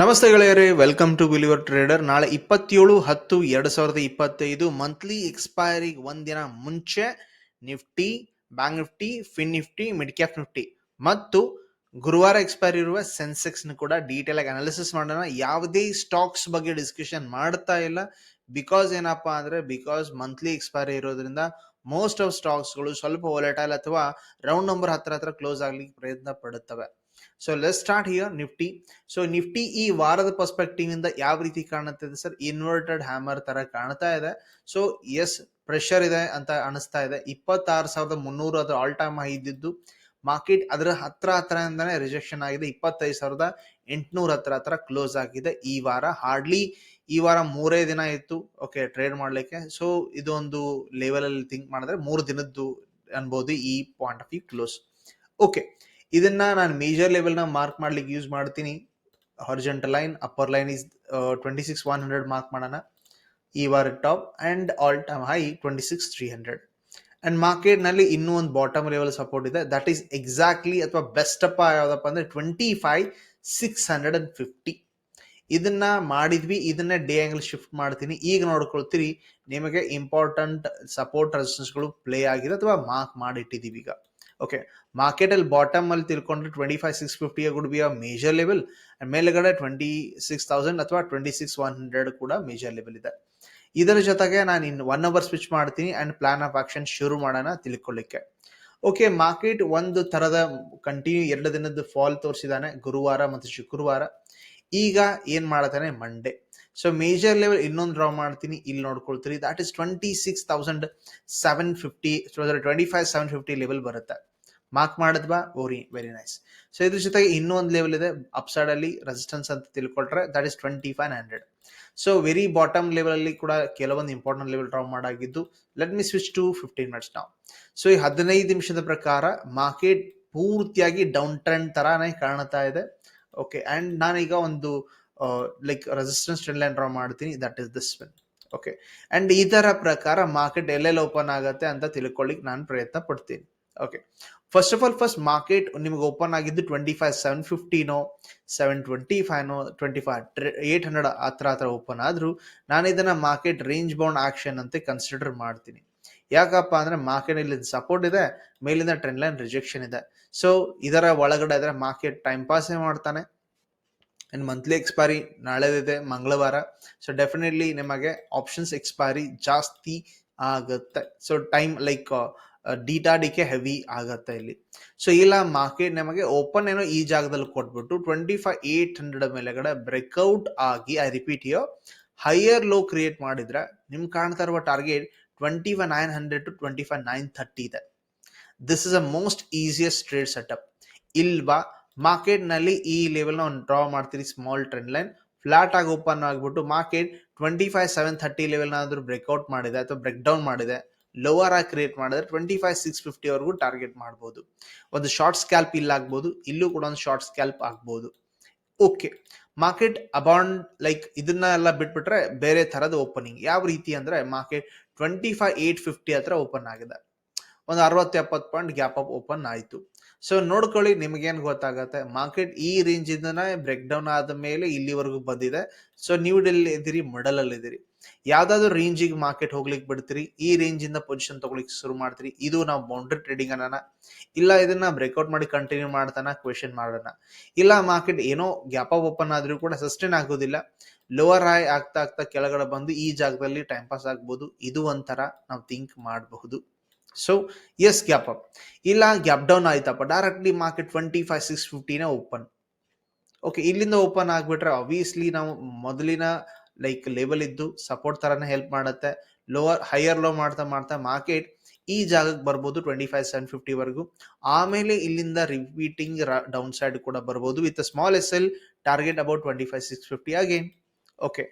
ನಮಸ್ತೆ ಗೆಳೆಯರೇ welcome to believer trader ನಾಳೆ ಇಪ್ಪತ್ತೇಳು ಹತ್ತು ಎರಡು ಸಾವಿರದ ಇಪ್ಪತ್ತೈದು ಮಂತ್ಲಿ ಎಕ್ಸ್ಪೈರಿಗೆ ಒಂದಿನ ಮುಂಚೆ Nifty bank Nifty fin Nifty mid cap Nifty. ಮತ್ತು ಗುರುವಾರ ಎಕ್ಸ್ಪೈರ್ ಇರುವ ಸೆನ್ಸೆಕ್ಸ್ನ ಕೂಡ ಡೀಟೇಲ್ ಆಗಿ ಅನಾಲಿಸಿಸ್ ಮಾಡೋಣ. ಯಾವುದೇ ಸ್ಟಾಕ್ಸ್ ಬಗ್ಗೆ ಡಿಸ್ಕಷನ್ ಮಾಡ್ತಾ ಇಲ್ಲ. ಬಿಕಾಸ್ ಏನಪ್ಪಾ ಅಂದ್ರೆ ಬಿಕಾಸ್ ಮಂತ್ಲಿ ಎಕ್ಸ್ಪೈರಿ ಇರೋದ್ರಿಂದ ಮೋಸ್ಟ್ ಆಫ್ ಸ್ಟಾಕ್ಸ್ಗಳು ಸ್ವಲ್ಪ ವೊಲೆಟೈಲ್ ಅಥವಾ ರೌಂಡ್ ನಂಬರ್ ಹತ್ರ ಹತ್ರ ಕ್ಲೋಸ್ ಆಗ್ಲಿಕ್ಕೆ ಪ್ರಯತ್ನ ಪಡುತ್ತವೆ. So let's start here Nifty so Nifty ಈ ವಾರದ ಪರ್ಸ್ಪೆಕ್ಟಿವ್ ಇಂದ ಯಾವ ರೀತಿ ಕಾಣುತ್ತಿದೆ ಸರ್ ಇನ್ವರ್ಟೆಡ್ ಹ್ಯಾಮರ್ ತರ ಕಾಣ್ತಾ ಇದೆ. ಸೊ ಎಸ್ ಪ್ರೆಷರ್ ಇದೆ ಅಂತ ಅನಿಸ್ತಾ ಇದೆ. ಇಪ್ಪತ್ತಾರು ಸಾವಿರದ ಮುನ್ನೂರು ಅದು ಆಲ್ ಟೈಮ್ ಹೈ ಇದ್ದಿದ್ದು. ಮಾರ್ಕೆಟ್ ಅದರ ಹತ್ರ ಹತ್ರದಿಂದಾನೆ ರಿಜೆಕ್ಷನ್ ಆಗಿದೆ. ಇಪ್ಪತ್ತೈದು ಸಾವಿರದ ಎಂಟುನೂರ ಹತ್ರ ಹತ್ರ ಕ್ಲೋಸ್ ಆಗಿದೆ. ಈ ವಾರ ಹಾರ್ಡ್ಲಿ ಈ ವಾರ ಮೂರೇ ದಿನ ಇತ್ತು. ಓಕೆ ಟ್ರೇಡ್ ಮಾಡ್ಲಿಕ್ಕೆ. ಸೊ ಇದೊಂದು ಲೆವೆಲಲ್ಲಿ ಥಿಂಕ್ ಮಾಡಿದ್ರೆ ಮೂರು ದಿನದ್ದು ಅನ್ಬೋದು ಈ point of view close okay ಇದನ್ನ ನಾನು ಮೇಜರ್ ಲೆವೆಲ್ನ ಮಾರ್ಕ್ ಮಾಡ್ಲಿಕ್ಕೆ ಯೂಸ್ ಮಾಡ್ತೀನಿ. Horizontal line upper line is twenty six one hundred mark ಮಾಡೋಣ. ಈ ವಾರ top and all time high twenty six three hundred and ಮಾರ್ಕೆಟ್ನಲ್ಲಿ ಇನ್ನೂ ಒಂದು ಬಾಟಮ್ ಲೆವೆಲ್ ಸಪೋರ್ಟ್ ಇದೆ. ದಟ್ ಈಸ್ ಎಕ್ಸಾಕ್ಟ್ಲಿ ಅಥವಾ ಬೆಸ್ಟ್ ಅಪ್ಪ ಯಾವ್ದಪ್ಪ ಅಂದ್ರೆ twenty five six hundred and fifty ಇದನ್ನ ಮಾಡಿದ್ವಿ. ಇದನ್ನ ಡೇ ಆಂಗಲ್ ಶಿಫ್ಟ್ ಮಾಡ್ತೀನಿ. ಈಗ ನೋಡ್ಕೊಳ್ತೀರಿ, ನಿಮಗೆ ಇಂಪಾರ್ಟೆಂಟ್ ಸಪೋರ್ಟ್ ರೆಸಿಸ್ಟೆನ್ಸ್ಗಳು ಪ್ಲೇ ಆಗಿದೆ ಅಥವಾ ಮಾರ್ಕ್ ಮಾಡಿಟ್ಟಿದೀವಿ ಈಗ. ಓಕೆ ಮಾರ್ಕೆಟ್ ಅಲ್ಲಿ ಬಾಟಮ್ ಅಲ್ಲಿ ತಿಳ್ಕೊಂಡ್ರೆ twenty five six fifty good be a major level ಮೇಲ್ಗಡೆ ಟ್ವೆಂಟಿ ಸಿಕ್ಸ್ ತೌಸಂಡ್ ಅಥವಾ ಟ್ವೆಂಟಿ ಸಿಕ್ಸ್ ಒನ್ ಹಂಡ್ರೆಡ್ ಕೂಡ ಮೇಜರ್ ಲೆವೆಲ್ ಇದೆ. ಇದರ ಜೊತೆಗೆ ನಾನು ಇನ್ ಒನ್ ಅವರ್ ಸ್ವಿಚ್ ಮಾಡ್ತೀನಿ ಅಂಡ್ ಪ್ಲಾನ್ ಆಫ್ ಆಕ್ಷನ್ ಶುರು ಮಾಡೋಣ ತಿಳ್ಕೊಳ್ಳಿಕ್ಕೆ. ಓಕೆ ಮಾರ್ಕೆಟ್ ಒಂದು ತರದ ಕಂಟಿನ್ಯೂ ಎರಡು ದಿನದ ಫಾಲ್ ತೋರಿಸಿದಾನೆ ಗುರುವಾರ ಮತ್ತು ಶುಕ್ರವಾರ. ಈಗ ಏನ್ ಮಾಡತಾನೆ? ಮಂಡೇ ಸೊ ಮೇಜರ್ ಲೆವೆಲ್ ಇನ್ನೊಂದು ಡ್ರಾ ಮಾಡ್ತೀನಿ. ಇಲ್ಲಿ ನೋಡ್ಕೊಳ್ತೀರಿ. That is twenty six thousand seven fifty twenty five seven fifty level ಬರುತ್ತೆ. ಮಾರ್ಕ್ ಮಾಡಿದ್ವಾ ಓರಿ ವೆರಿ ನೈಸ್ ಸೊ ಇದ್ರ ಜೊತೆಗೆ ಇನ್ನೊಂದು ಲೆವೆಲ್ ಇದೆ ಅಪ್ಸೈಡ್ ಅಲ್ಲಿ ರೆಸಿಸ್ಟೆನ್ಸ್ ಅಂತ ತಿಳ್ಕೊಟ್ರೆ that is twenty five hundred so very bottom level ಅಲ್ಲಿ ಕೂಡ ಕೆಲವೊಂದು important level draw ಮಾಡಾಗಿದ್ದು let me switch to fifteen minutes ನಾವು ಸೊ ಈ ಹದಿನೈದು ನಿಮಿಷದ ಪ್ರಕಾರ ಮಾರ್ಕೆಟ್ ಪೂರ್ತಿಯಾಗಿ ಡೌನ್ ಟ್ರೆಂಡ್ ತರಾನೇ ಕಾಣ್ತಾ ಇದೆ. ಓಕೆ ಅಂಡ್ ನಾನೀಗ ಒಂದು like resistance trend line draw ಮಾಡ್ತೀನಿ that is this one okay and ಇದರ ಪ್ರಕಾರ ಮಾರ್ಕೆಟ್ ಎಲ್ಲೆಲ್ಲಿ ಓಪನ್ ಆಗುತ್ತೆ ಅಂತ ತಿಳ್ಕೊಳ್ಳಿಕ್ ನಾನು ಪ್ರಯತ್ನ ಪಡ್ತೀನಿ. Okay first of all first market ನಿಮಗೆ ಓಪನ್ ಆಗಿದ್ದು ಟ್ವೆಂಟಿ ಫೈವ್ ಸೆವೆನ್ ಫಿಫ್ಟಿನೋ ಸೆವೆನ್ ಟ್ವೆಂಟಿ ಫೈವ್ನೋ ಟ್ವೆಂಟಿ ಫೈವ್ ಏಟ್ ಹಂಡ್ರೆಡ್ ಹತ್ರ ಹತ್ರ ಓಪನ್ ಆದರೂ ನಾನು ಇದನ್ನು ಮಾರ್ಕೆಟ್ ರೇಂಜ್ ಬೌಂಡ್ ಆಕ್ಷನ್ ಅಂತ ಕನ್ಸಿಡರ್ ಮಾಡ್ತೀನಿ. ಯಾಕಪ್ಪ ಅಂದರೆ ಮಾರ್ಕೆಟ್ ಇಲ್ಲಿ ಸಪೋರ್ಟ್ ಇದೆ, ಮೇಲಿಂದ ಟ್ರೆಂಡ್ ಲೈನ್ ರಿಜೆಕ್ಷನ್ ಇದೆ. ಸೊ ಇದರ ಒಳಗಡೆ ಆದರೆ ಮಾರ್ಕೆಟ್ ಟೈಮ್ ಪಾಸೇ ಮಾಡ್ತಾನೆ. ಅಂಡ್ ಮಂತ್ಲಿ ಎಕ್ಸ್ಪೈರಿ ನಾಳೆದಿದೆ ಮಂಗಳವಾರ. ಸೊ ಡೆಫಿನೆಟ್ಲಿ ನಿಮಗೆ ಆಪ್ಷನ್ಸ್ ಎಕ್ಸ್ಪೈರಿ ಜಾಸ್ತಿ ಆಗುತ್ತೆ. ಸೊ ಟೈಮ್ ಲೈಕ್ ಡಿಟಾಡಿಕೆ ಹೆವಿ ಆಗತ್ತೆ ಇಲ್ಲಿ. ಸೊ ಇಲ್ಲ ಮಾರ್ಕೆಟ್ ನಮಗೆ ಓಪನ್ ಏನೋ ಈ ಜಾಗದಲ್ಲಿ ಕೊಟ್ಬಿಟ್ಟು ಟ್ವೆಂಟಿ ಫೈವ್ ಏಟ್ ಹಂಡ್ರೆಡ್ ಮೇಲೆಗಡೆ ಬ್ರೇಕ್ಔಟ್ ಆಗಿ I repeat yo higher low create ಮಾಡಿದ್ರೆ ನಿಮ್ ಕಾಣ್ತಾ ಇರುವ target twenty five nine hundred to twenty five nine thirty ಇದೆ. This is a most easiest trade setup ಇಲ್ವಾ ಮಾರ್ಕೆಟ್ನಲ್ಲಿ ಈ ಲೆವೆಲ್ ಒಂದು ಡ್ರಾ ಮಾಡ್ತೀರಿ ಸ್ಮಾಲ್ ಟ್ರೆಂಡ್ ಲೈನ್ ಫ್ಲಾಟ್ ಆಗಿ ಓಪನ್ ಆಗಿಬಿಟ್ಟು market twenty five seven thirty ಲೆವೆಲ್ನಾದರೂ breakout ಮಾಡಿದೆ ಅಥವಾ ಬ್ರೇಕ್ ಡೌನ್ ಮಾಡಿದೆ. ಲೋವರ್ ಆಗಿ ಕ್ರಿಯೇಟ್ ಮಾಡಿದ್ರೆ ಟ್ವೆಂಟಿ ಫೈವ್ ಸಿಕ್ಸ್ ಫಿಫ್ಟಿ ವರೆಗೂ ಟಾರ್ಗೆಟ್ ಮಾಡ್ಬೋದು. ಒಂದು ಶಾರ್ಟ್ ಸ್ಕ್ಯಾಲ್ಪ್ ಇಲ್ಲ ಆಗ್ಬೋದು, ಇಲ್ಲೂ ಕೂಡ ಒಂದು ಶಾರ್ಟ್ ಸ್ಕ್ಯಾಲ್ಪ್ ಆಗ್ಬೋದು. ಓಕೆ ಮಾರ್ಕೆಟ್ ಅಬೌಂಡ್ ಲೈಕ್ ಇದನ್ನ ಎಲ್ಲ ಬಿಟ್ಬಿಟ್ರೆ ಬೇರೆ ತರದ ಓಪನಿಂಗ್ ಯಾವ ರೀತಿ ಅಂದ್ರೆ market twenty five eight fifty ಹತ್ರ ಓಪನ್ ಆಗಿದೆ. ಒಂದು ಅರವತ್ತು ಎಪ್ಪತ್ತು ಪಾಯಿಂಟ್ ಗ್ಯಾಪ್ ಅಪ್ ಓಪನ್ ಆಯಿತು. ಸೊ ನೋಡ್ಕೊಳ್ಳಿ ನಿಮಗೇನು ಗೊತ್ತಾಗತ್ತೆ. ಮಾರ್ಕೆಟ್ ಈ ರೇಂಜ್ ಇಂದನೇ ಬ್ರೇಕ್ ಡೌನ್ ಆದ ಮೇಲೆ ಇಲ್ಲಿವರೆಗೂ ಬಂದಿದೆ. ಸೊ ನೀವು ಡೆಲ್ಲಿ ಇದ್ದೀರಿ ಮಿಡಲ್ ಇದ್ದೀರಿ ಯಾವ್ದಾದ್ರು ರೇಂಜಿಗೆ ಮಾರ್ಕೆಟ್ ಹೋಗ್ಲಿಕ್ಕೆ ಬಿಡ್ತೀರಿ, ಈ ರೇಂಜ್ ಇಂದ ಪೊಸಿಷನ್ ತಗೊಳಿಕ್ ಶುರು ಮಾಡ್ತೀರಿ, ಇದು ನಾವು ಬೌಂಡ್ರಿ ಟ್ರೇಡಿಂಗ್ ಅನ್ನ ಇಲ್ಲ ಇದನ್ನ ಬ್ರೇಕ್ಔಟ್ ಮಾಡಿ ಕಂಟಿನ್ಯೂ ಮಾಡ್ತಾನ ಕ್ವೆಶನ್ ಮಾಡೋಣ. ಇಲ್ಲ ಮಾರ್ಕೆಟ್ ಏನೋ ಗ್ಯಾಪ್ ಅಪ್ ಓಪನ್ ಆದ್ರೂ ಕೂಡ ಸಸ್ಟೈನ್ ಆಗೋದಿಲ್ಲ. ಲೋವರ್ ಹೈ ಆಗ್ತಾ ಆಗ್ತಾ ಕೆಳಗಡೆ ಬಂದು ಈ ಜಾಗದಲ್ಲಿ ಟೈಮ್ ಪಾಸ್ ಆಗ್ಬೋದು. ಇದು ಒಂಥರ ನಾವು ಥಿಂಕ್ ಮಾಡಬಹುದು. ಸೊ ಎಸ್ ಗ್ಯಾಪ್ ಅಪ್ ಇಲ್ಲ ಗ್ಯಾಪ್ ಡೌನ್ ಆಯ್ತಪ್ಪ. Directly market twenty five six ಫಿಫ್ಟಿನ open okay ಇಲ್ಲಿಂದ ಓಪನ್ ಆಗ್ಬಿಟ್ರೆ ಅಬ್ವಿಯಸ್ಲಿ ನಾವು ಮೊದಲಿನ ಲೈಕ್ ಲೆವೆಲ್ ಇದ್ದು ಸಪೋರ್ಟ್ ತರನೇ ಹೆಲ್ಪ್ ಮಾಡುತ್ತೆ. ಲೋವರ್ ಹೈಯರ್ ಲೋ ಮಾಡ್ತಾ ಮಾಡ್ತಾ ಮಾರ್ಕೆಟ್ ಈ ಜಾಗಕ್ಕೆ ಬರ್ಬೋದು ಟ್ವೆಂಟಿ ಫೈವ್ ಸೆವೆನ್ ಫಿಫ್ಟಿ ವರೆಗೂ. ಆಮೇಲೆ ಇಲ್ಲಿಂದ ರಿಪೀಟಿಂಗ್ ಡೌನ್ ಸೈಡ್ ಕೂಡ ಬರ್ಬೋದು with small S L target about twenty five six fifty again okay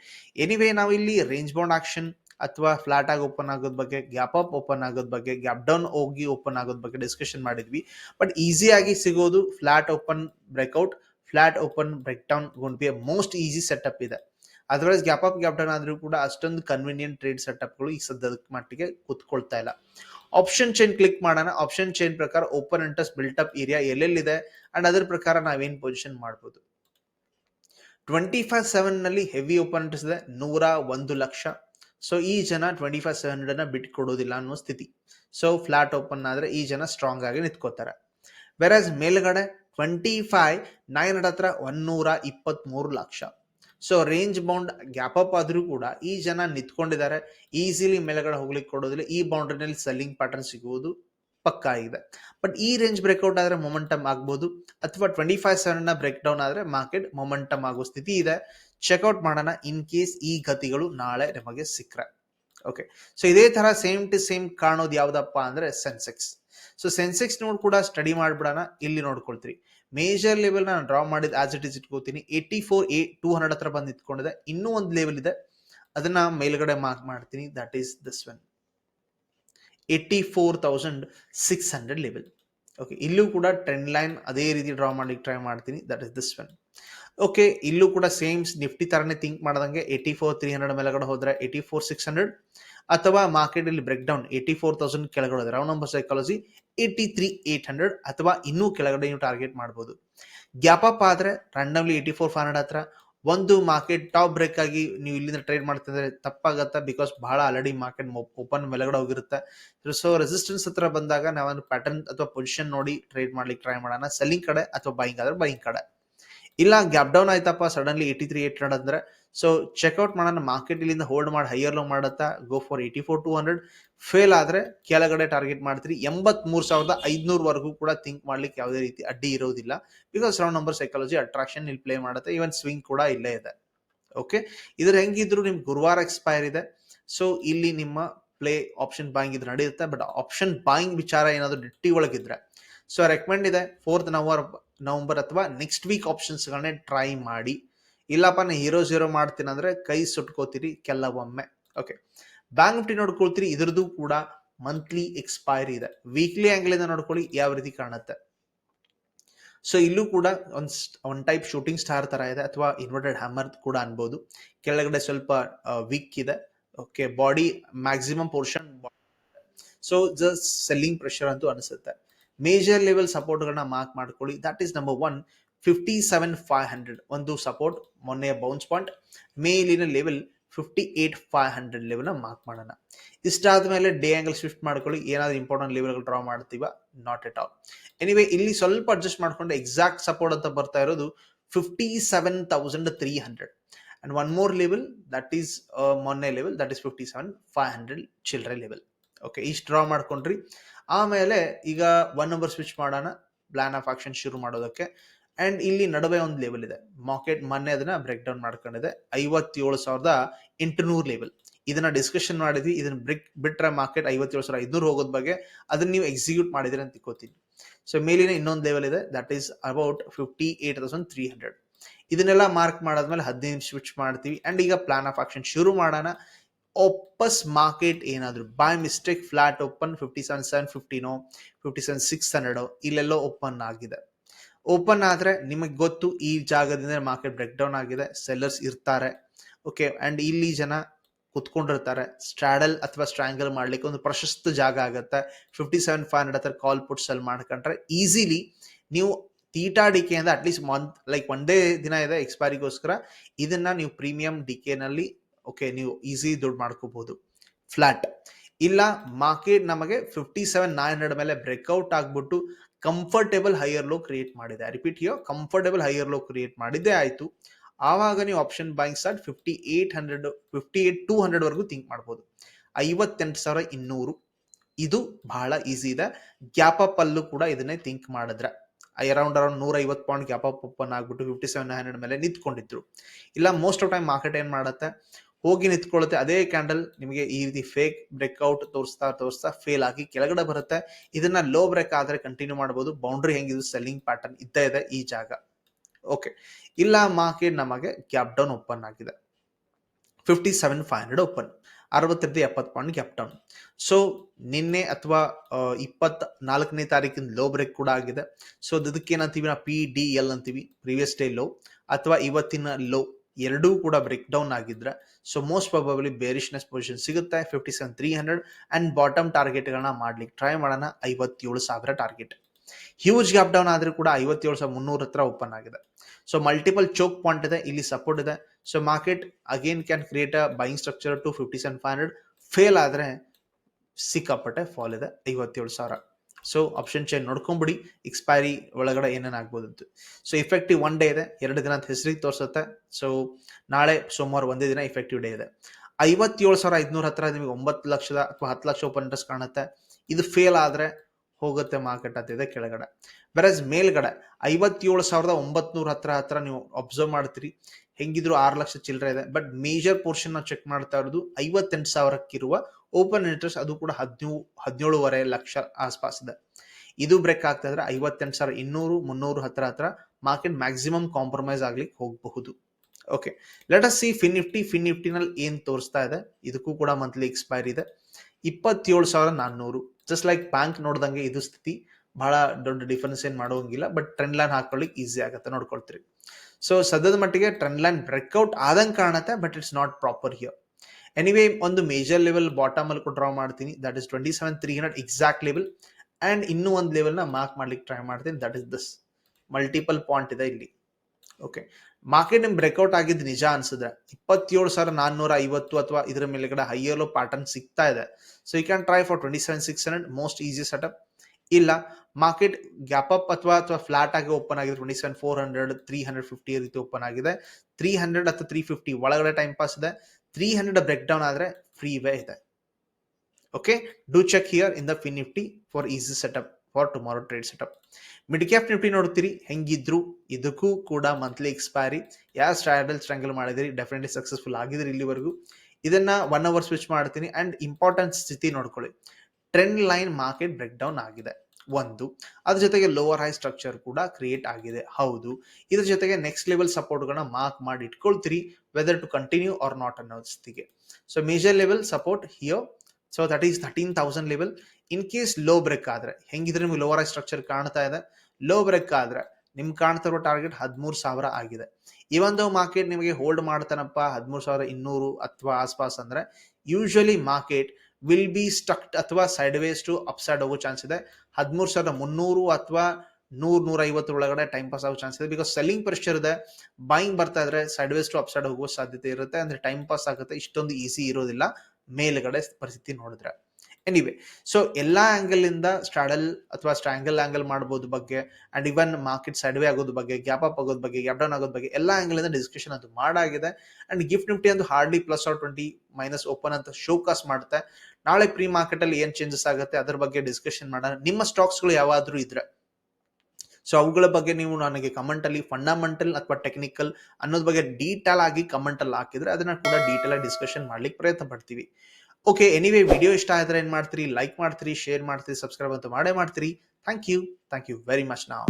anyway ನಾವು ಇಲ್ಲಿ ರೇಂಜ್ ಬೌಂಡ್ ಆಕ್ಷನ್ ಅಥವಾ ಫ್ಲಾಟ್ ಆಗಿ ಓಪನ್ ಆಗೋದ್ ಬಗ್ಗೆ ಗ್ಯಾಪ್ ಅಪ್ ಓಪನ್ ಆಗೋದ್ ಬಗ್ಗೆ ಗ್ಯಾಪ್ ಡೌನ್ ಹೋಗಿ ಓಪನ್ ಆಗೋದ್ ಬಗ್ಗೆ ಡಿಸ್ಕಷನ್ ಮಾಡಿದ್ವಿ. ಬಟ್ ಈಸಿಯಾಗಿ ಸಿಗೋದು flat open breakout flat open break down gonna be most easy setup ಇದೆ. Otherwise gap up gap down ಆದರೂ ಕೂಡ ಅಷ್ಟೊಂದು ಕನ್ವಿನಿಯಂಟ್ ಟ್ರೇಡ್ ಸೆಟಪ್ಗಳು ಈ ಸದ್ಯದ ಮಟ್ಟಿಗೆ ಕೂತ್ಕೊಳ್ತಾ ಇಲ್ಲ. ಆಪ್ಷನ್ ಚೈನ್ ಕ್ಲಿಕ್ ಮಾಡೋಣ. ಆಪ್ಷನ್ ಚೈನ್ ಪ್ರಕಾರ open interest built up area ಎಲ್ಲೆಲ್ಲಿದೆ? And ಅದರ ಪ್ರಕಾರ ನಾವೇನು ಪೊಸಿಷನ್ ಮಾಡ್ಬೋದು? ಟ್ವೆಂಟಿ ಫೈವ್ ಸೆವೆನ್ನಲ್ಲಿ ಹೆವಿ ಓಪನ್ ಇಂಟ್ರೆಸ್ಟ್ ಇದೆ. ನೂರ ಒಂದು ಲಕ್ಷ. ಸೊ ಈ ಜನ ಟ್ವೆಂಟಿ ಫೈವ್ ಸೆವೆನ್ ಹಿಂಡನ್ನ ಬಿಟ್ ಕೊಡೋದಿಲ್ಲ ಅನ್ನೋ ಸ್ಥಿತಿ. ಸೊ ಫ್ಲಾಟ್ ಓಪನ್ ಆದರೆ ಈ ಜನ ಸ್ಟ್ರಾಂಗ್ ಆಗಿ ನಿಂತ್ಕೋತಾರೆ. ಆಸ್ ಮೇಲ್ಗಡೆ ಟ್ವೆಂಟಿ ಫೈವ್ ನೈನ್ ಹಂಡ್ರೆಡ್ ಹತ್ರ ಒನ್ನೂರ ಇಪ್ಪತ್ತ್ಮೂರು lakh. So range bound gap up ಆದರೂ ಕೂಡ ಈ ಜನ ನಿಂತ್ಕೊಂಡಿದ್ದಾರೆ. ಈಸಿಲಿ ಮೇಲೆಗಡೆ ಹೋಗ್ಲಿಕ್ಕೆ ಕೊಡೋದಿಲ್ಲ. ಈ ಬೌಂಡ್ರಿನಲ್ಲಿ ಸೆಲ್ಲಿಂಗ್ ಪ್ಯಾಟರ್ನ್ ಸಿಗುವುದು ಪಕ್ಕಾ ಇದೆ. ಬಟ್ ಈ ರೇಂಜ್ ಬ್ರೇಕ್ಔಟ್ ಆದರೆ ಮೊಮೆಂಟಮ್ ಆಗ್ಬೋದು. ಅಥವಾ twenty five seven break down ಆದರೆ ಮಾರ್ಕೆಟ್ ಮೊಮೆಂಟಮ್ ಆಗೋ ಸ್ಥಿತಿ ಇದೆ. ಚೆಕ್ಔಟ್ ಮಾಡೋಣ ಇನ್ ಕೇಸ್ ಈ ಗತಿಗಳು ನಾಳೆ ನಮಗೆ ಸಿಕ್ಕರೆ. ಓಕೆ ಸೊ ಇದೇ ತರ ಸೇಮ್ ಟು ಸೇಮ್ ಕಾಣೋದು ಯಾವ್ದಪ್ಪ ಅಂದ್ರೆ ಸೆನ್ಸೆಕ್ಸ್ ಸೊ ಸೆನ್ಸೆಕ್ಸ್ ನೋಡ್ ಕೂಡ ಸ್ಟಡಿ ಮಾಡ್ಬಿಡೋಣ. ಇಲ್ಲಿ ನೋಡ್ಕೊಳ್ತೀರಿ. ಮೇಜರ್ ಲೆವೆಲ್ ನಾನು ಡ್ರಾ ಮಾಡಿದ as it is ಇಟ್ಕೋತೀನಿ. Eighty four a two hundred ಹತ್ರ ಬಂದು ನಿಂತ್ಕೊಂಡಿದೆ ಇನ್ನೂ ಒಂದು ಲೆವೆಲ್ ಇದೆ. ಅದನ್ನ ಮೇಲ್ಗಡೆ ಮಾರ್ಕ್ ಮಾಡ್ತೀನಿ. That is this one eighty four thousand six hundred level okay ಇಲ್ಲೂ ಕೂಡ ಟ್ರೆಂಡ್ ಲೈನ್ ಅದೇ ರೀತಿ ಡ್ರಾ ಮಾಡ್ಲಿಕ್ಕೆ ಟ್ರೈ ಮಾಡ್ತೀನಿ. That is this one okay ಇಲ್ಲೂ ಕೂಡ ಸೇಮ್ ನಿಫ್ಟಿ ಥರನೇ ಥಿಂಕ್ ಮಾಡ್ದಂಗೆ ಏಯ್ಟಿ ಫೋರ್ ತ್ರೀ ಹಂಡ್ರೆಡ್ ಮೇಲೆಗಡೆ ಹೋದ್ರೆ ಏಯ್ಟಿ ಫೋರ್ ಸಿಕ್ಸ್ ಹಂಡ್ರೆಡ್ ಅಥವಾ ಮಾರ್ಕೆಟ್ ಅಲ್ಲಿ break down eighty four thousand ಕೆಳಗಡೆ round number psychology eighty three eight hundred ಅಥವಾ ಇನ್ನೂ ಕೆಳಗಡೆ ನೀವು ಟಾರ್ಗೆಟ್ ಮಾಡ್ಬೋದು. ಗ್ಯಾಪ್ ಅಪ್ ಆದ್ರೆ randomly eighty four five hundred ಹತ್ರ ಒಂದು ಮಾರ್ಕೆಟ್ ಟಾಪ್ ಬ್ರೇಕ್ ಆಗಿ ನೀವು ಇಲ್ಲಿಂದ ಟ್ರೇಡ್ ಮಾಡ್ತಿದ್ರೆ ತಪ್ಪಾಗತ್ತೆ? ಬಿಕಾಸ್ ಬಹಳ ಆಲ್ರೆಡಿ ಮಾರ್ಕೆಟ್ ಓಪನ್ ಮೇಲೆಗಡೆ ಹೋಗಿರುತ್ತೆ. ಸೊ ರೆಸಿಸ್ಟೆನ್ಸ್ ಹತ್ರ ಬಂದಾಗ ನಾವೊಂದು ಪ್ಯಾಟರ್ನ್ ಅಥವಾ ಪೊಸಿಷನ್ ನೋಡಿ ಟ್ರೇಡ್ ಮಾಡ್ಲಿಕ್ಕೆ ಟ್ರೈ ಮಾಡೋಣ. ಸೆಲ್ಲಿಂಗ್ ಕಡೆ ಅಥವಾ ಬೈಯಿಂಗ್ ಆದ್ರೆ ಬೈಯಿಂಗ್ ಕಡೆ. ಇಲ್ಲ ಗ್ಯಾಪ್ ಡೌನ್ ಆಯ್ತಪ್ಪ. Suddenly eighty three eight hundred ಅಂದ್ರೆ ಸೊ ಚೆಕ್ಔಟ್ ಮಾಡೋಣ. ಮಾರ್ಕೆಟ್ ಇಲ್ಲಿಂದ ಹೋಲ್ಡ್ ಮಾಡಿ. ಹೈಯರ್ ಲೋ ಮಾಡುತ್ತಾ? Go for eighty four two hundred fail ಆದರೆ ಕೆಳಗಡೆ ಟಾರ್ಗೆಟ್ ಮಾಡ್ತೀರಿ. ಎಂಬತ್ಮೂರು ಸಾವಿರದ ಐದುನೂರವರೆಗೂ ಕೂಡ ಥಿಂಕ್ ಮಾಡ್ಲಿಕ್ಕೆ ಯಾವುದೇ ರೀತಿ ಅಡ್ಡಿ ಇರೋದಿಲ್ಲ. Because round number psychology attraction ಇಲ್ಲಿ ಪ್ಲೇ ಮಾಡುತ್ತೆ. ಈವನ್ ಸ್ವಿಂಗ್ ಕೂಡ ಇಲ್ಲೇ ಇದೆ. ಓಕೆ ಇದ್ರ ಹೆಂಗಿದ್ರು ನಿಮ್ಮ ಗುರುವಾರ ಎಕ್ಸ್ಪೈರ್ ಇದೆ. ಸೊ ಇಲ್ಲಿ ನಿಮ್ಮ ಪ್ಲೇ ಆಪ್ಷನ್ ಬಾಯಿಂಗ್ ಇದು ನಡೆಯುತ್ತೆ. ಬಟ್ ಆಪ್ಷನ್ ಬಾಯಿಂಗ್ ವಿಚಾರ ಏನಾದರೂ ಡಿಟ್ಟಿ ಒಳಗಿದ್ರೆ. ಸೊ ರೆಕಮೆಂಡ್ ಇದೆ. ಫೋರ್ತ್ ನವರ್ ನವಂಬರ್ ಅಥವಾ ನೆಕ್ಸ್ಟ್ ವೀಕ್ ಆಪ್ಷನ್ಸ್ಗಳನ್ನೇ ಟ್ರೈ ಮಾಡಿ. ಇಲ್ಲಪ್ಪ ನಾನು ಹೀರೋ ಜೀರೋ ಮಾಡ್ತೀನಿ ಅಂದ್ರೆ ಕೈ ಸುಟ್ಕೋತೀರಿ ಕೆಲವೊಮ್ಮೆ. ಓಕೆ ಬ್ಯಾಂಕ್ ನಿಫ್ಟಿ ನೋಡ್ಕೊಳ್ತೀರಿ, ಇದ್ರದ್ದು ಕೂಡ ಮಂತ್ಲಿ ಎಕ್ಸ್ಪೈರಿ ಇದೆ. ವೀಕ್ಲಿ ಆಂಗಲ್ ಇಂದ ನೋಡ್ಕೊಳ್ಳಿ, ಯಾವ ರೀತಿ ಕಾಣುತ್ತೆ. ಸೊ ಇಲ್ಲೂ ಕೂಡ ಒಂದ್ ಒನ್ ಟೈಪ್ ಶೂಟಿಂಗ್ ಸ್ಟಾರ್ ತರ ಇದೆ, ಅಥವಾ ಇನ್ವರ್ಟೆಡ್ ಹ್ಯಾಮರ್ ಕೂಡ ಅನ್ಬೋದು. ಕೆಳಗಡೆ ಸ್ವಲ್ಪ ವೀಕ್ ಇದೆ. Okay body maximum portion so just selling pressure ಅಂತೂ ಅನಿಸುತ್ತೆ. ಮೇಜರ್ ಲೆವೆಲ್ ಸಪೋರ್ಟ್ಗಳನ್ನ ಮಾರ್ಕ್ ಮಾಡ್ಕೊಳ್ಳಿ. That is number one fifty seven five hundred ಒಂದು ಸಪೋರ್ಟ್ ಮೊನ್ನೆ ಬೌನ್ಸ್ ಪಾಯಿಂಟ್ ಮೇಲಿನ level fifty eight five hundred ಲೆವೆಲ್ನ mark ಮಾಡೋಣ. ಇಷ್ಟಾದ ಮೇಲೆ ಡೇ ಆ್ಯಂಗಲ್ ಶಿಫ್ಟ್ ಮಾಡ್ಕೊಳ್ಳಿ. ಏನಾದರೂ ಇಂಪಾರ್ಟೆಂಟ್ ಲೆವೆಲ್ಗಳು ಡ್ರಾ ಮಾಡ್ತೀವ? ನಾಟ್ ಎಟ್ ಆಲ್ ಎನಿವೆ ಇಲ್ಲಿ ಸ್ವಲ್ಪ ಅಡ್ಜಸ್ಟ್ ಮಾಡಿಕೊಂಡು ಎಕ್ಸಾಕ್ಟ್ ಸಪೋರ್ಟ್ ಅಂತ ಬರ್ತಾ ಇರೋದು fifty seven thousand three hundred and one more level that is ಮೊನ್ನೆ level that is fifty seven five hundred ಚಿಲ್ಡ್ರೆ level okay ಇಷ್ಟು ಡ್ರಾ ಮಾಡ್ಕೊಂಡ್ರಿ. ಆಮೇಲೆ ಈಗ ಒನ್ ನಂಬರ್ ಸ್ವಿಚ್ ಮಾಡೋಣ. ಪ್ಲಾನ್ ಆಫ್ ಆಕ್ಷನ್ ಶುರು ಮಾಡೋದಕ್ಕೆ. ಅಂಡ್ ಇಲ್ಲಿ ನಡುವೆ ಒಂದು ಲೆವೆಲ್ ಇದೆ. ಮಾರ್ಕೆಟ್ ಮೊನ್ನೆ ಅದನ್ನ ಬ್ರೇಕ್ ಡೌನ್ ಮಾಡ್ಕೊಂಡಿದೆ. ಐವತ್ತೇಳು ಸಾವಿರದ ಎಂಟುನೂರು ಲೆವೆಲ್ ಇದನ್ನ ಡಿಸ್ಕಷನ್ ಮಾಡಿದ್ವಿ. ಇದನ್ನ ಬ್ರಿಕ್ ಬಿಟ್ರೆ ಮಾರ್ಕೆಟ್ ಐವತ್ತೇಳು ಸಾವಿರ ಐದ್ನೂರು ಹೋಗೋದ್ ಬಗ್ಗೆ ಅದನ್ನ ನೀವು ಎಕ್ಸಿಕ್ಯೂಟ್ ಮಾಡಿದ್ರೆ ಅಂತ ತಿಳ್ಕೊತೀನಿ. ಸೊ ಮೇಲಿನ ಇನ್ನೊಂದು ಲೆವೆಲ್ ಇದೆ. That is about fifty eight thousand three hundred ಇದನ್ನೆಲ್ಲ ಮಾರ್ಕ್ ಮಾಡಾದ್ಮೇಲೆ ಹದಿನೈದು ಸ್ವಿಚ್ ಮಾಡ್ತೀವಿ. ಅಂಡ್ ಈಗ ಪ್ಲಾನ್ ಆಫ್ ಆಕ್ಷನ್ ಶುರು ಮಾಡೋಣ. ಓಪಸ್ ಮಾರ್ಕೆಟ್ ಏನಾದರೂ by mistake flat open fifty seven seven ಫಿಫ್ಟಿನೋ fifty seven six ಹಂಡ್ರೆಡೋ ಇಲ್ಲೆಲ್ಲೋ ಓಪನ್ ಆಗಿದೆ. ಓಪನ್ ಆದ್ರೆ ನಿಮಗೆ ಗೊತ್ತು ಈ ಜಾಗದಿಂದ ಮಾರ್ಕೆಟ್ ಬ್ರೇಕ್ ಡೌನ್ ಆಗಿದೆ ಸೆಲ್ಲರ್ಸ್ ಇರ್ತಾರೆ. ಓಕೆ ಅಂಡ್ ಇಲ್ಲಿ ಜನ ಕುತ್ಕೊಂಡಿರ್ತಾರೆ. ಸ್ಟ್ರಾಡಲ್ ಅಥವಾ ಸ್ಟ್ರಾಂಗಲ್ ಮಾಡ್ಲಿಕ್ಕೆ ಒಂದು ಪ್ರಶಸ್ತ ಜಾಗ ಆಗುತ್ತೆ. ಫಿಫ್ಟಿ ಸೆವೆನ್ ಫೈವ್ ಹಂಡ್ರೆಡ್ ಹತ್ರ ಕಾಲ್ ಪುಟ್ ಸೆಲ್ ಮಾಡ್ಕೊಂಡ್ರೆ ಈಸಿಲಿ ನೀವು ತೀಟಾ ಅಂದ್ರೆ ಅಟ್ಲೀಸ್ಟ್ ಮಂತ್ ಲೈಕ್ ಒಂದೇ ದಿನ ಇದೆ ಎಕ್ಸ್ಪೈರಿಗೋಸ್ಕರ ಇದನ್ನ ನೀವು ಪ್ರೀಮಿಯಂ ಡಿಕೆನಲ್ಲಿ ಓಕೆ ನೀವು ಈಸಿ ದುಡ್ಡು ಮಾಡ್ಕೋಬಹುದು ಫ್ಲಾಟ್ ಇಲ್ಲ ಮಾರ್ಕೆಟ್ ನಮಗೆ ಫಿಫ್ಟಿ ಸೆವೆನ್ ನೈನ್ ಹಂಡ್ರೆಡ್ ಮೇಲೆ ಬ್ರೇಕ್ಔಟ್ ಆಗ್ಬಿಟ್ಟು ಕಂಫರ್ಟೇಬಲ್ ಹೈಯರ್ ಲೋ ಕ್ರಿಯೇಟ್ ಮಾಡಿದೆ. Repeat yo comfortable higher low create ಮಾಡಿದ್ದೇ ಆಯ್ತು. ಆವಾಗ ನೀವು option buying start fifty eight hundred fifty eight two hundred ವರೆಗೂ ಥಿಂಕ್ ಮಾಡ್ಬೋದು. ಐವತ್ತೆಂಟು ಸಾವಿರ ಇನ್ನೂರು. ಇದು ಬಹಳ ಈಸಿ ಇದೆ. ಗ್ಯಾಪ್ ಅಪ್ ಅಲ್ಲೂ ಕೂಡ ಇದನ್ನೇ ಥಿಂಕ್ ಮಾಡಿದ್ರೆ. ಅರೌಂಡ್ ಅರೌಂಡ್ ನೂರ ಐವತ್ತು ಪಾಯಿಂಟ್ ಗ್ಯಾಪ್ ಅಪ್ ಓಪನ್ ಆಗ್ಬಿಟ್ಟು ಫಿಫ್ಟಿ ಸೆವೆನ್ ಹಂಡ್ರೆಡ್ ಮೇಲೆ ನಿಂತ್ಕೊಂಡಿದ್ರು. ಇಲ್ಲ ಮೋಸ್ಟ್ ಆಫ್ ಟೈಮ್ ಮಾರ್ಕೆಟ್ ಏನ್ ಮಾಡುತ್ತೆ? ಹೋಗಿ ನಿಂತ್ಕೊಳ್ಳುತ್ತೆ. ಅದೇ ಕ್ಯಾಂಡಲ್ ನಿಮಗೆ ಈ ರೀತಿ ಫೇಕ್ ಬ್ರೇಕ್ಔಟ್ ತೋರಿಸ್ತಾ ತೋರಿಸ್ತಾ ಫೇಲ್ ಆಗಿ ಕೆಳಗಡೆ ಬರುತ್ತೆ. ಇದನ್ನ ಲೋ ಬ್ರೇಕ್ ಆದ್ರೆ ಕಂಟಿನ್ಯೂ ಮಾಡಬಹುದು ಬೌಂಡ್ರಿ ಹೆಂಗಿದು ಸೆಲ್ಲಿಂಗ್ ಪ್ಯಾಟರ್ನ್ ಇದ್ದೇ ಇದೆ ಈ ಜಾಗ. ಓಕೆ ಇಲ್ಲ ಮಾರ್ಕೆಟ್ ನಮಗೆ ಗ್ಯಾಪ್ ಡೌನ್ ಓಪನ್ ಆಗಿದೆ. Fifty seven five hundred open ಅರವತ್ತರಿಂದ ಎಪ್ಪತ್ತು ಪಾಯಿಂಟ್ ಗ್ಯಾಪ್ ಡೌನ್ ಸೊ ನಿನ್ನೆ ಅಥವಾ ಇಪ್ಪತ್ ನಾಲ್ಕನೇ ತಾರೀಕಿನ ಲೋ ಬ್ರೇಕ್ ಕೂಡ ಆಗಿದೆ. ಸೊ ಅದಕ್ಕೆ ಏನಂತೀವಿ? ನಾವು ಪಿ ಡಿ ಎಲ್ ಅಂತೀವಿ. ಪ್ರೀವಿಯಸ್ ಡೇ ಲೋ ಅಥವಾ ಇವತ್ತಿನ ಲೋ ಎರಡೂ ಕೂಡ ಬ್ರೇಕ್ ಡೌನ್ ಆಗಿದ್ರೆ so most probably bearishness position ಸಿಗುತ್ತೆ fifty seven three hundred and bottom ಟಾರ್ಗೆಟ್ಗಳನ್ನ ಮಾಡ್ಲಿಕ್ಕೆ ಟ್ರೈ ಮಾಡೋಣ, ಐವತ್ತೇಳು ಸಾವಿರ ಟಾರ್ಗೆಟ್ ಹ್ಯೂಜ್ ಗ್ಯಾಪ್ ಡೌನ್ ಆದ್ರೂ ಕೂಡ ಐವತ್ತೇಳು ಸಾವಿರ ಮುನ್ನೂರ ಹತ್ರ ಓಪನ್ ಆಗಿದೆ. ಸೊ ಮಲ್ಟಿಪಲ್ ಚೋಕ್ ಪಾಯಿಂಟ್ ಇದೆ, ಇಲ್ಲಿ ಸಪೋರ್ಟ್ ಇದೆ. So market again can create a buying structure to fifty seven five hundred fail ಆದರೆ ಸಿಕ್ಕಾಪಟ್ಟೆ ಫಾಲ್ ಇದೆ, ಐವತ್ತೇಳು ಸಾವಿರ. ಸೊ ಆಪ್ಷನ್ ಚೇಂಜ್ ನೋಡ್ಕೊಂಬಿಡಿ. ಎಕ್ಸ್ಪೈರಿ ಒಳಗಡೆ ಏನೇನು ಆಗ್ಬೋದು ಅಂತ ಸೊ ಇಫೆಕ್ಟಿವ್ ಒನ್ ಡೇ ಇದೆ. ಎರಡು ದಿನ ಅಂತ ಹೆಸರಿಗೆ ತೋರಿಸುತ್ತೆ. ಸೊ ನಾಳೆ ಸೋಮವಾರ ಒಂದೇ ದಿನ ಇಫೆಕ್ಟಿವ್ ಡೇ ಇದೆ. ಐವತ್ತೇಳು ಸಾವಿರ ಐದುನೂರ ಹತ್ರ ನಿಮಗೆ ಒಂಬತ್ತು ಲಕ್ಷದ ಅಥವಾ ಹತ್ತು ಲಕ್ಷ ಓಪನ್ ಇಂಟ್ರೆಸ್ಟ್ ಕಾಣುತ್ತೆ. ಇದು ಫೇಲ್ ಆದರೆ ಹೋಗುತ್ತೆ ಮಾರ್ಕೆಟ್ ಅಂತಿದೆ ಕೆಳಗಡೆ. ಬೆರಸ್ ಮೇಲ್ಗಡೆ ಐವತ್ತೇಳು ಸಾವಿರದ ಒಂಬತ್ನೂರ ಹತ್ರ ಹತ್ರ ನೀವು ಅಬ್ಸರ್ವ್ ಮಾಡ್ತೀರಿ. ಹೆಂಗಿದ್ರು ಆರು ಲಕ್ಷ ಚಿಲ್ಲರೆ ಇದೆ. ಬಟ್ ಮೇಜರ್ ಪೋರ್ಷನ್ ನಾವು ಚೆಕ್ ಮಾಡ್ತಾ ಇರೋದು ಐವತ್ತೆಂಟು ಸಾವಿರಕ್ಕಿರುವ ಓಪನ್ ಇಂಟ್ರೆಸ್ಟ್ ಅದು ಕೂಡ ಹದಿನೇಳು ಹದಿನೇಳುವರೆ ಲಕ್ಷ ಆಸ್ಪಾಸ್ ಇದೆ. ಇದು ಬ್ರೇಕ್ ಆಗ್ತಾ ಇದ್ರೆ ಐವತ್ತೆಂಟು ಸಾವಿರ ಇನ್ನೂರು, ಮುನ್ನೂರು ಹತ್ರ ಹತ್ರ ಮಾರ್ಕೆಟ್ ಮ್ಯಾಕ್ಸಿಮಮ್ ಕಾಂಪ್ರಮೈಸ್ ಆಗ್ಲಿಕ್ಕೆ ಹೋಗಬಹುದು. Okay let us see Fin Nifty Fin ನಿಫ್ಟಿನಲ್ಲಿ ಏನು ತೋರಿಸ್ತಾ ಇದೆ. ಇದಕ್ಕೂ ಕೂಡ ಮಂತ್ಲಿ ಎಕ್ಸ್ಪೈರಿ ಇದೆ. ಇಪ್ಪತ್ತೇಳು ಸಾವಿರ ನಾನ್ನೂರು. ಜಸ್ಟ್ ಲೈಕ್ ಬ್ಯಾಂಕ್ ನೋಡ್ದಂಗೆ ಇದು ಸ್ಥಿತಿ. ಬಹಳ ದೊಡ್ಡ ಡಿಫರೆನ್ಸ್ ಏನು ಮಾಡೋಂಗಿಲ್ಲ ಬಟ್ ಟ್ರೆಂಡ್ ಲೈನ್ ಹಾಕೊಳ್ಳಿಕ್ಕೆ ಈಸಿ ಆಗುತ್ತೆ ನೋಡ್ಕೊಳ್ತೀರಿ. ಸೊ ಸದ್ಯದ ಮಟ್ಟಿಗೆ ಟ್ರೆಂಡ್ ಲೈನ್ ಬ್ರೇಕ್ಔಟ್ ಆದಂಗೆ ಕಾಣುತ್ತೆ but it's not proper here anyway ಒಂದು ಮೇಜರ್ ಲೆವೆಲ್ ಬಾಟಮ್ ಅಲ್ಲಿ ಡ್ರಾ ಮಾಡ್ತೀನಿ. That is twenty seven three hundred exact level and ಇನ್ನೂ ಒಂದು ಲೆವೆಲ್ನ ಮಾರ್ಕ್ ಮಾಡ್ಲಿಕ್ಕೆ ಟ್ರೈ ಮಾಡ್ತೀನಿ. That is this multiple point ಇದೆ ಇಲ್ಲಿ. ಓಕೆ ಮಾರ್ಕೆಟ್ ನಿಮ್ ಬ್ರೇಕ್ಔಟ್ ಆಗಿದ್ದು ನಿಜ ಅನ್ಸಿದ್ರೆ ಇಪ್ಪತ್ತೇಳು ಸಾವಿರ ನಾನ್ನೂರ ಐವತ್ತು ಅಥವಾ ಇದರ ಮೇಲೆಗಡೆ ಹೈಯರ್ಲೋ ಪ್ಯಾಟರ್ನ್ ಸಿಗ್ತಾ ಇದೆ. So you can try for twenty seven six hundred most easy setup ಇಲ್ಲ ಮಾರ್ಕೆಟ್ ಗ್ಯಾಪ್ ಅಪ್ ಅಥವಾ ಅಥವಾ ಫ್ಲಾಟ್ ಆಗಿ ಓಪನ್ ಆಗಿದೆ. Twenty seven four hundred three hundred fifty ರೀತಿ ಓಪನ್ ಆಗಿದೆ. ತ್ರೀ ಹಂಡ್ರೆಡ್ ಅಥವಾ ತ್ರೀ ಫಿಫ್ಟಿ ಒಳಗಡೆ ಟೈಮ್ ಪಾಸ್ ಇದೆ. ತ್ರೀ ಹಂಡ್ರೆಡ್ ಬ್ರೇಕ್ ಡೌನ್ ಆದರೆ ಫ್ರೀ ವೇ ಇದೆ. Okay do check here in the Fin Nifty for easy setup for tomorrow trade setup mid cap Nifty ನೋಡ್ತೀರಿ ಹೆಂಗಿದ್ರು, ಇದಕ್ಕೂ ಕೂಡ ಮಂತ್ಲಿ ಎಕ್ಸ್ಪೈರಿ ಯಾವ ಸ್ಟ್ರಾಡಲ್ ಸ್ಟ್ರಂಗಲ್ ಮಾಡಿದಿರಿ ಡೆಫಿನೆಟ್ಲಿ ಸಕ್ಸಸ್ಫುಲ್ ಆಗಿದ್ರಿ ಇಲ್ಲಿವರೆಗೂ. ಇದನ್ನ ಒನ್ ಅವರ್ ಸ್ವಿಚ್ ಮಾಡ್ತೀನಿ. ಅಂಡ್ ಇಂಪಾರ್ಟೆಂಟ್ ಸ್ಥಿತಿ ನೋಡ್ಕೊಳ್ಳಿ. Trend line market break down ಆಗಿದೆ. ಒಂದು. ಅದ್ರ ಜೊತೆಗೆ ಲೋವರ್ ಹೈ ಸ್ಟ್ರಕ್ಚರ್ ಕೂಡ ಕ್ರಿಯೇಟ್ ಆಗಿದೆ. ಹೌದು. ಇದ್ರ ಜೊತೆಗೆ ನೆಕ್ಸ್ಟ್ ಲೆವೆಲ್ ಸಪೋರ್ಟ್ಗಳನ್ನ ಮಾರ್ಕ್ ಮಾಡಿ ಇಟ್ಕೊಳ್ತೀರಿ whether to continue or not ಅನ್ನೋ ಸ್ಥಿತಿಗೆ so major level support here so that is thirteen thousand level in case low break ಆದ್ರೆ, ಹೆಂಗಿದ್ರೆ ನಿಮ್ಗೆ ಲೋವರ್ ಹೈ ಸ್ಟ್ರಕ್ಚರ್ ಕಾಣ್ತಾ ಇದೆ? ಲೋ ಬ್ರೇಕ್ ಆದ್ರೆ, ನಿಮ್ಗೆ ಕಾಣ್ತಾ ಇರೋ ಟಾರ್ಗೆಟ್ ಹದಿಮೂರು ಸಾವಿರ ಆಗಿದೆ. ಒಂದು ಮಾರ್ಕೆಟ್ ನಿಮಗೆ ಹೋಲ್ಡ್ ಮಾಡ್ತಾನಪ್ಪ, ಹದಿಮೂರು ಸಾವಿರ ಇನ್ನೂರು ಅಥವಾ ಆಸ್ಪಾಸ್ ಅಂದ್ರೆ usually market will be stuck ಅಥವಾ ಸೈಡ್ ವೇಸ್ ಟು ಅಪ್ಸೈಡ್ ಹೋಗೋ ಚಾನ್ಸ್ ಇದೆ. ಹದಿಮೂರು ಸಾವಿರದ ಮುನ್ನೂರು ಅಥವಾ ನೂರು ನೂರ ಒಳಗಡೆ ಟೈಮ್ ಪಾಸ್ ಆಗೋ ಚಾನ್ಸ್ ಇದೆ. ಬಿಕಾಸ್ ಸೆಲ್ಲಿಂಗ್ ಪ್ರೆಷರ್ ಇದೆ ಬೈಯಿಂಗ್ ಬರ್ತಾ ಇದ್ರೆ ಸೈಡ್ ವೇಸ್ ಟು ಅಪ್ಸೈಡ್ ಹೋಗುವ ಸಾಧ್ಯತೆ ಇರುತ್ತೆ. ಅಂದ್ರೆ ಟೈಮ್ ಪಾಸ್ ಆಗುತ್ತೆ, ಇಷ್ಟೊಂದು ಈಸಿ ಇರೋದಿಲ್ಲ. ಮೇಲ್ಗಡೆ ಪರಿಸ್ಥಿತಿ ನೋಡಿದ್ರೆ. ಎನಿವೆ ಸೊ ಎಲ್ಲಾ ಆಂಗಲ್ ಇಂದ ಸ್ಟ್ರಾಡಲ್ ಅಥವಾ ಸ್ಟ್ರಾಂಗಲ್ ಆಂಗಲ್ ಮಾಡಬಹುದು ಬಗ್ಗೆ ಅಂಡ್ ಇವನ್ ಮಾರ್ಕೆಟ್ ಸೈಡ್ವೇ ಆಗೋದ್ ಬಗ್ಗೆ ಗ್ಯಾಪ್ ಅಪ್ ಆಗೋದ್ ಬಗ್ಗೆ ಗ್ಯಾಪ್ ಡೌನ್ ಆಗೋದ್ ಬಗ್ಗೆ ಎಲ್ಲಾ ಆಂಗಲ್ ಇಂದ ಡಿಸ್ಕಷನ್ ಅದು ಮಾಡಾಗಿದೆ. ಅಂಡ್ ಗಿಫ್ಟ್ ನಿಫ್ಟಿ ಒಂದು hardly plus or twenty minus open ಅಂತ ಶೋಕಾಸ್ ಮಾಡುತ್ತೆ ನಾಳೆ ಪ್ರೀ ಮಾರ್ಕೆಟ್ ಅಲ್ಲಿ ಏನ್ ಚೇಂಜಸ್ ಆಗುತ್ತೆ ಅದ್ರ ಬಗ್ಗೆ ಡಿಸ್ಕಷನ್ ಮಾಡೋಣ. ನಿಮ್ಮ ಸ್ಟಾಕ್ಸ್ಗಳು ಯಾವಾದ್ರೂ ಇದ್ರೆ. ಸೊ ಅವುಗಳ ಬಗ್ಗೆ ನೀವು ನನಗೆ ಕಮೆಂಟ್ ಅಲ್ಲಿ ಫಂಡಮೆಂಟಲ್ ಅಥವಾ ಟೆಕ್ನಿಕಲ್ ಅನ್ನೋದ್ ಬಗ್ಗೆ ಡೀಟೇಲ್ ಆಗಿ ಕಮೆಂಟ್ ಅಲ್ಲಿ ಹಾಕಿದ್ರೆ ಅದನ್ನ ಕೂಡ ಡೀಟೇಲ್ ಆಗಿ ಡಿಸ್ಕಷನ್ ಮಾಡ್ಲಿಕ್ಕೆ ಪ್ರಯತ್ನ ಪಡ್ತೀವಿ. ಓಕೆ ಎನಿವೇ ವಿಡಿಯೋ ಇಷ್ಟ ಆದರೆ ಏನು ಮಾಡ್ತೀರಿ? ಲೈಕ್ ಮಾಡ್ತೀರಿ ಶೇರ್ ಮಾಡ್ತೀರಿ ಸಬ್ಸ್ಕ್ರೈಬ್ ಅಂತ ಮಾಡೇ ಮಾಡ್ತೀರಿ. Thank you thank you very much ನಾವು